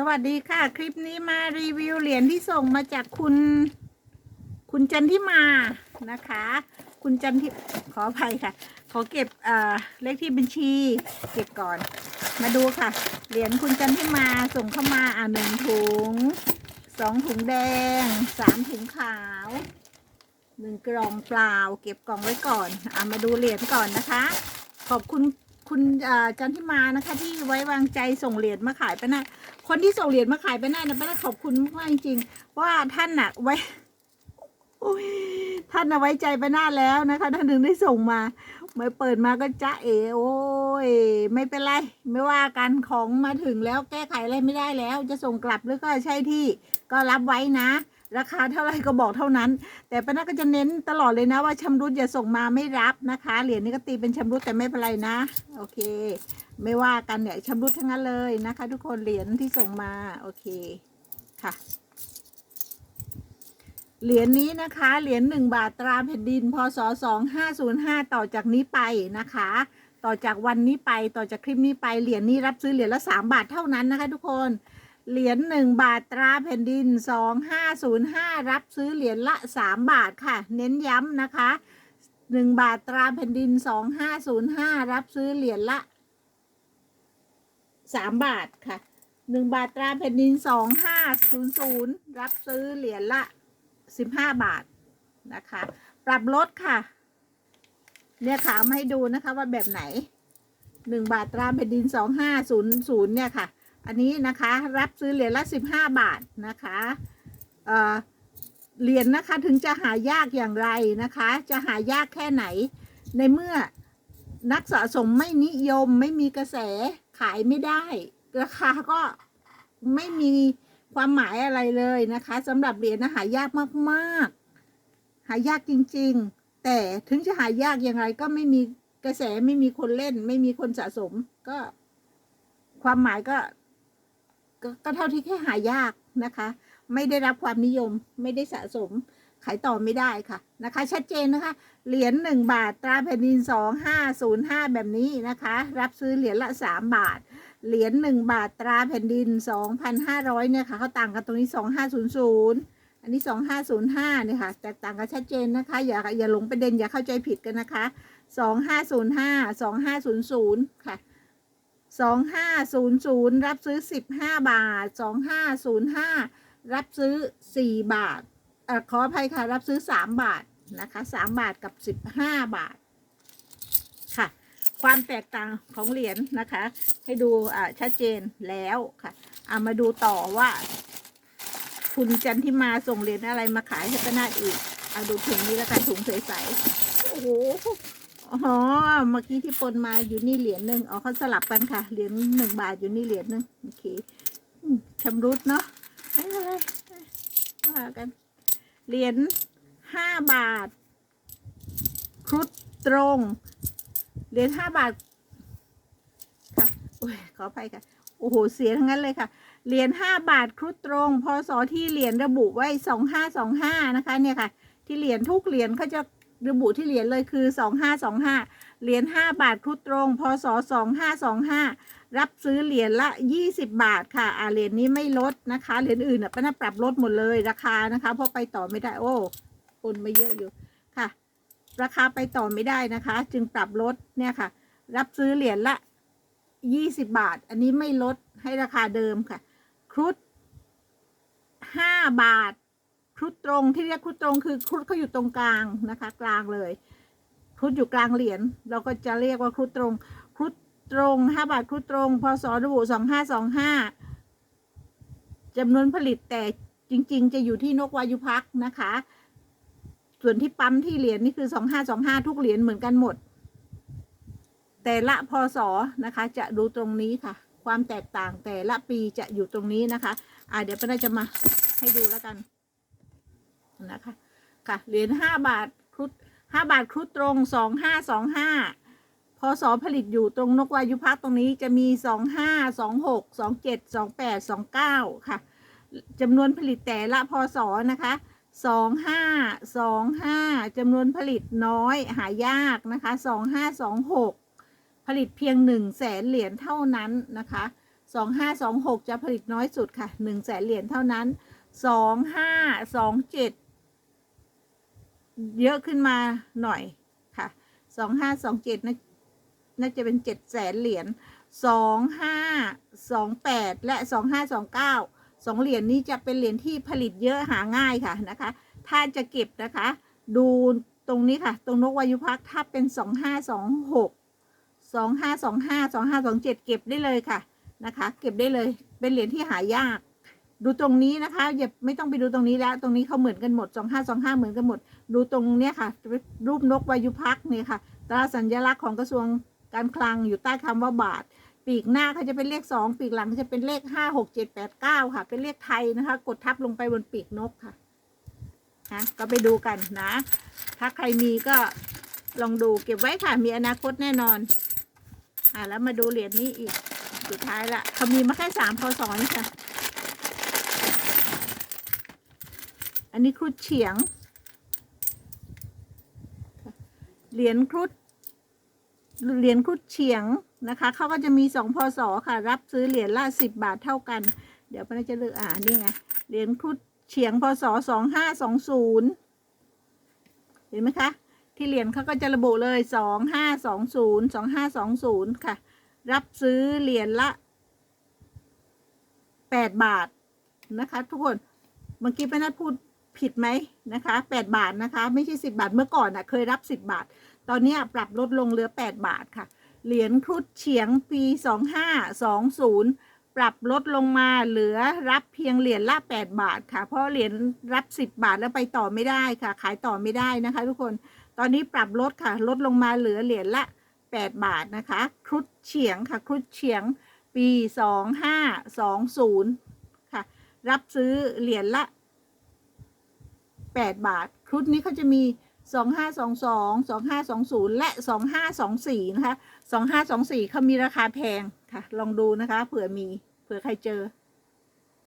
สวัสดีค่ะ คลิปนี้มารีวิวเหรียญที่ส่งมาจากคุณ คุณจันทิมานะคะ คุณจันทิขออภัยค่ะ ขอเก็บเอ่อเลขที่บัญชีเก็บก่อน มาดูค่ะ เหรียญคุณจันทิมาส่งเข้ามาอ่าหนึ่งถุงสองถุงแดงสามถุงขาวหนึ่งกล่องเปล่า เก็บกล่องไว้ก่อนอ่ามาดูเหรียญก่อนนะคะ ขอบคุณ คุณจันทิมานะคะ ที่ไว้วางใจส่งเหรียญมาขายไปนะคนที่ส่งเหรียญมาขายไปนะนะป้าขอบคุณมากจริงๆว่าท่านน่ะไว้ท่านเอาไว้ใจไปหน้าแล้วนะคะ ท่านถึงได้ส่งมาเมื่อเปิดมาก็จ้าเอโอ้ยไม่เป็นไร ไม่ว่ากันของมาถึงแล้วแก้ไขอะไรไม่ได้แล้ว จะส่งกลับหรือก็ใช่ที่ก็รับไว้นะ ราคาเท่าไรก็บอกเท่านั้น แต่ป้านาก็จะเน้นตลอดเลยนะว่าชำรุดอย่าส่งมาไม่รับนะคะ เหรียญนี้ก็ตีเป็นชำรุดแต่ไม่เป็นไรนะ โอเค ไม่ว่ากันเนี่ยชำรุดทั้งนั้นเลยนะคะ ทุกคนเหรียญที่ส่งมาโอเคค่ะเหรียญนี้นะคะ เหรียญหนึ่งบาทตราแผ่นดิน พศสองห้าศูนย์ห้าต่อจากนี้ไปนะคะ ต่อจากวันนี้ไปต่อจากคลิปนี้ไปเหรียญนี้รับซื้อเหรียญละสามบาทเท่านั้นนะคะ ทุกคน เหรียญหนึ่งบาทตราแผ่นดินสองห้าศูนย์ห้ารับซื้อเหรียญละสามบาทค่ะ เน้นย้ำนะคะหนึ่งบาทตราแผ่นดินสองห้าศูนย์ห้ารับซื้อเหรียญละสามบาทค่ะหนึ่งบาทตราแผ่นดินสองห้าศูนย์ศูนย์รับซื้อเหรียญละสิบห้าบาทนะคะ ปรับลดค่ะ เนี่ยค่ะเอามาให้ดูนะคะว่าแบบไหนหนึ่งบาทตราแผ่นดินสองห้าศูนย์ศูนย์เนี่ยค่ะ อันนี้นะคะรับซื้อเหรียญละสิบห้าบาทนะคะเออเหรียญนะคะถึงจะหายากอย่างไรนะคะ จะหายากแค่ไหน ในเมื่อนักสะสมไม่นิยมไม่มีกระแสขายไม่ได้ ราคาก็ไม่มีความหมายอะไรเลยนะคะสำหรับเหรียญนะหายากมากๆ หายากจริงๆ แต่ถึงจะหายากอย่างไรก็ไม่มีกระแสไม่มีคนเล่น ไม่มีคนสะสมก็ความหมายก็ ก็ก็เท่าที่แค่หายากนะคะ ไม่ได้รับความนิยมไม่ได้สะสมขายต่อไม่ได้ค่ะนะคะ ชัดเจนนะคะ เหรียญหนึ่งบาทตราแผ่นดินสองห้าศูนย์ห้าแบบนี้นะคะ รับซื้อเหรียญละสามบาท เหรียญหนึ่งบาทตราแผ่นดินสองพันห้าร้อยเนี่ยค่ะเขาต่างกันตรงนี้สองห้าศูนย์ศูนย์อันนี้สองห้าศูนย์ห้าเนี่ยค่ะแตกต่างกันชัดเจนนะคะ อย่าอย่าหลงประเด็นอย่าเข้าใจผิดกันนะคะสองห้าศูนย์ห้าสองห้าศูนย์ศูนย์ค่ะ สองห้าศูนย์ศูนย์รับซื้อสิบห้าบาทสองห้าศูนย์ห้ารับซื้อสี่บาทเอ่อขออภัยค่ะ รับซื้อสามบาทนะคะสามบาทกับสิบห้าบาท ค่ะ ความแตกต่างของเหรียญนะคะ ให้ดูอ่าชัดเจนแล้วค่ะเอามาดูต่อว่า คุณจันทิมาส่งเหรียญอะไรมาขายให้ป้านาดอีก เอาดูถุงนี้แล้วกันถุงใสๆโอ้โห อ๋อ เมื่อกี้ที่ปนมาอยู่นี่เหรียญหนึ่งอ๋อเขาสลับกันค่ะ เหรียญหนึ่งบาทอยู่นี่เหรียญหนึ่งโอเคชำรุดเนาะไม่เป็นไรว่ากัน เหรียญห้าบาท ครุฑตรง เหรียญห้าบาท ค่ะโอ้ยขออภัยค่ะ โอ้โห เสียทั้งนั้นเลยค่ะ เหรียญห้าบาทครุฑตรง พศที่เหรียญระบุไว้สองห้าสองห้านะคะ เนี่ยค่ะ ที่เหรียญทุกเหรียญเขาจะ ระบุที่เหรียญเลยคือสองห้าสองห้าเหรียญห้าบาทครุฑตรง พศสองห้าสองห้ารับซื้อเหรียญละยี่สิบาทค่ะอ่าเหรียญนี้ไม่ลดนะคะ เหรียญอื่นอะป้าน่าปรับลดหมดเลยราคานะคะเพราะไปต่อไม่ได้โอ้คนมาเยอะอยู่ค่ะ ราคาไปต่อไม่ได้นะคะ จึงปรับลดเนี่ยค่ะ รับซื้อเหรียญละยี่สิบาท อันนี้ไม่ลดให้ราคาเดิมค่ะ ครุฑห้าบาท ครุฑตรงที่เรียกครุฑตรงคือครุฑเขาอยู่ตรงกลางนะคะ กลางเลยครุฑอยู่กลางเหรียญเราก็จะเรียกว่าครุฑตรงครุฑตรงห้าบาทครุฑตรงพศระบุสองห้าสองห้าจำนวนผลิตแต่จริง ๆ จะอยู่ที่นกวายุพักนะคะ ส่วนที่ปั๊มที่เหรียญนี่คือสองห้าสองห้าทุกเหรียญเหมือนกันหมด แต่ละพศนะคะ จะดูตรงนี้ค่ะ ความแตกต่างแต่ละปีจะอยู่ตรงนี้นะคะ อ่าเดี๋ยวป้านาจะมาให้ดูแล้วกัน นะคะ ค่ะ เหรียญห้าบาทครุฑห้าบาทครุฑตรงสองห้าสองห้าพศผลิตอยู่ตรงนกวายุพักตรงนี้จะมีสองห้าสองหกสองเจ็ดสองแปดสองเก้าค่ะจำนวนผลิตแต่ละพศนะคะสองห้าสองห้าจำนวนผลิตน้อยหายากนะคะสองห้าสองหกผลิตเพียงหนึ่งแสนเหรียญเท่านั้นนะคะสองห้าสองหกจะผลิตน้อยสุดค่ะหนึ่งแสนเหรียญเท่านั้นสองห้าสองเจ็ด เยอะขึ้นมาหน่อยค่ะ สองห้าสองเจ็ดน่าจะเป็นเจ็ดแสนเหรียญสองห้าสองแปดและสองห้าสองเก้าสองเหรียญนี้จะเป็นเหรียญที่ผลิตเยอะหาง่ายค่ะนะคะ ถ้าจะเก็บนะคะ ดูตรงนี้ค่ะ ตรงนกวายุพักถ้าเป็นสองห้าสองหกสองห้าสองห้าสองห้าสองเจ็ดเก็บได้เลยค่ะนะคะ เก็บได้เลย เป็นเหรียญที่หายาก ดูตรงนี้นะคะอย่าไม่ต้องไปดูตรงนี้แล้ว ตรงนี้เขาเหมือนกันหมดสองห้าสองห้าเหมือนกันหมด ดูตรงเนี้ยค่ะ รูปนกวายุพักเนี่ยค่ะตราสัญลักษณ์ของกระทรวงการคลังอยู่ใต้คำว่าบาท ปีกหน้าเขาจะเป็นเลขสองปีกหลังจะเป็นเลขห้าหกเจ็ดแปดเก้าค่ะ เป็นเลขไทยนะคะ กดทับลงไปบนปีกนกค่ะนะก็ไปดูกันนะ ถ้าใครมีก็ลองดูเก็บไว้ค่ะ มีอนาคตแน่นอน อ่าแล้วมาดูเหรียญนี้อีก สุดท้ายละเขามีมาแค่สามพศนี่ค่ะ อันนี้ครุฑเฉียง เหรียญครุฑเหรียญครุฑเฉียงนะคะเขาก็จะมีสองพศค่ะ รับซื้อเหรียญละสิบบาทเท่ากัน เดี๋ยวป้าจะเลือกอ่านี่ไง เหรียญครุฑเฉียงพศสองห้าสองศูนย์เห็นไหมคะ ที่เหรียญเขาก็จะระบุเลยสองห้าสองศูนย์สองห้าสองศูนย์ค่ะ รับซื้อเหรียญละแปดบาทนะคะ ทุกคน เมื่อกี้ป้านัดพูด ผิดไหมนะคะแปดบาทนะคะไม่ใช่สิบาทเมื่อก่อนอะเคยรับสิบาท ตอนนี้ปรับลดลงเหลือแปดบาทค่ะ เหรียญครุฑเฉียงปีสองห้าสองศูนย์ปรับลดลงมาเหลือรับเพียงเหรียญละแปดบาทค่ะ เพราะเหรียญรับสิบาทแล้วไปต่อไม่ได้ค่ะ ขายต่อไม่ได้นะคะ ทุกคนตอนนี้ปรับลดค่ะ ลดลงมาเหลือเหรียญละแปดบาทนะคะ ครุฑเฉียงค่ะครุฑเฉียงปีสองห้าสองศูนย์ค่ะ รับซื้อเหรียญละ 8 บาทครุฑนี้เขาจะมี 2522 2520 และ 2524 นะคะ 2524เขามีราคาแพงค่ะ ลองดูนะคะ เผื่อมี เผื่อใครเจอ